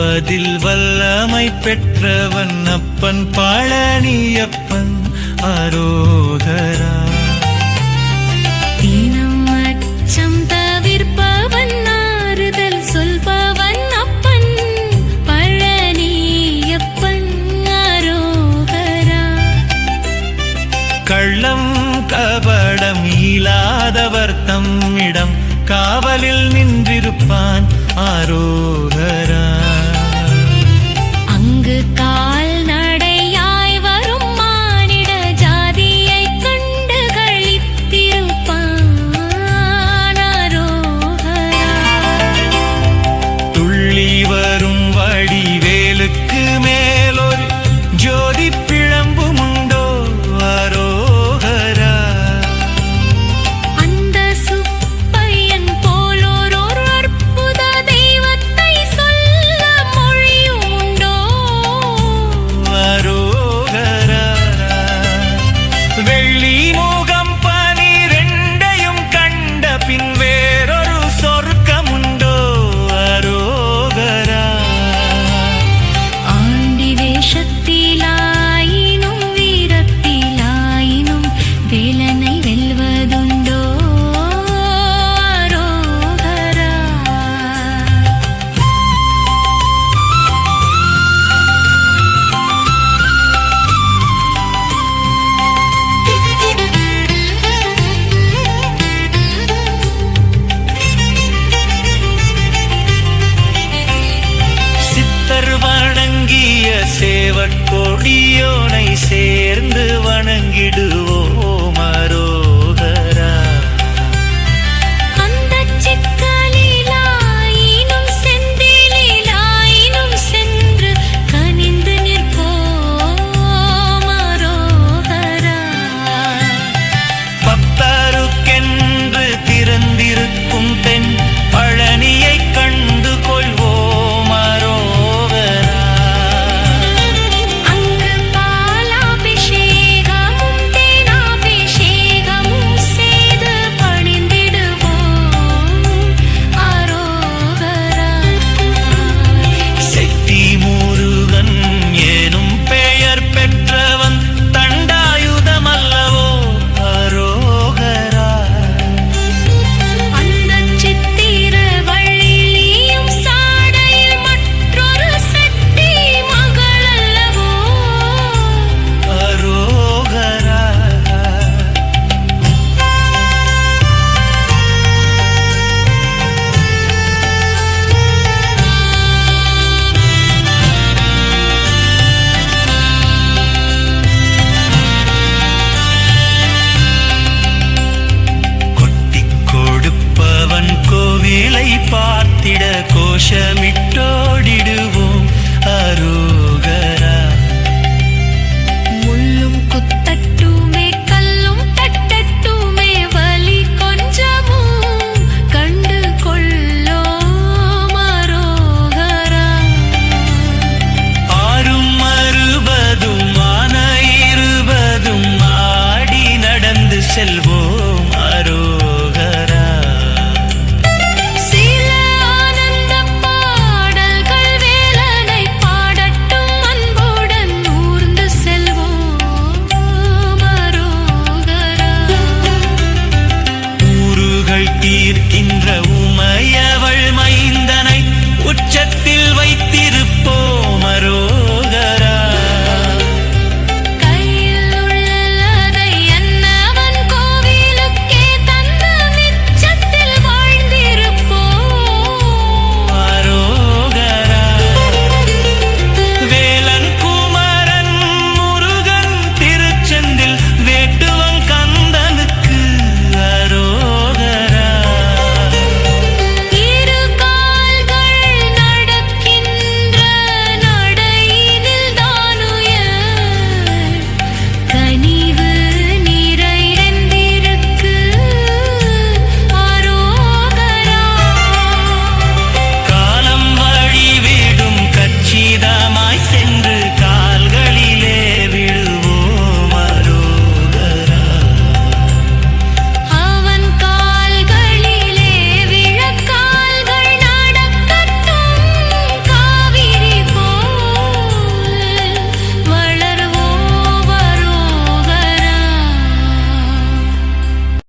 பதில் வல்லமை பெற்றவன் அப்பன் பழனியப்பன் ஆரோகரா கள்ளம் கபடம் இல்லாதவர் தம்மிடம் காவலில் நின்றிருப்பான் ஆரோக சேவற்கொடியோனை சேர்ந்து வணங்கிடுவோம். es el voz.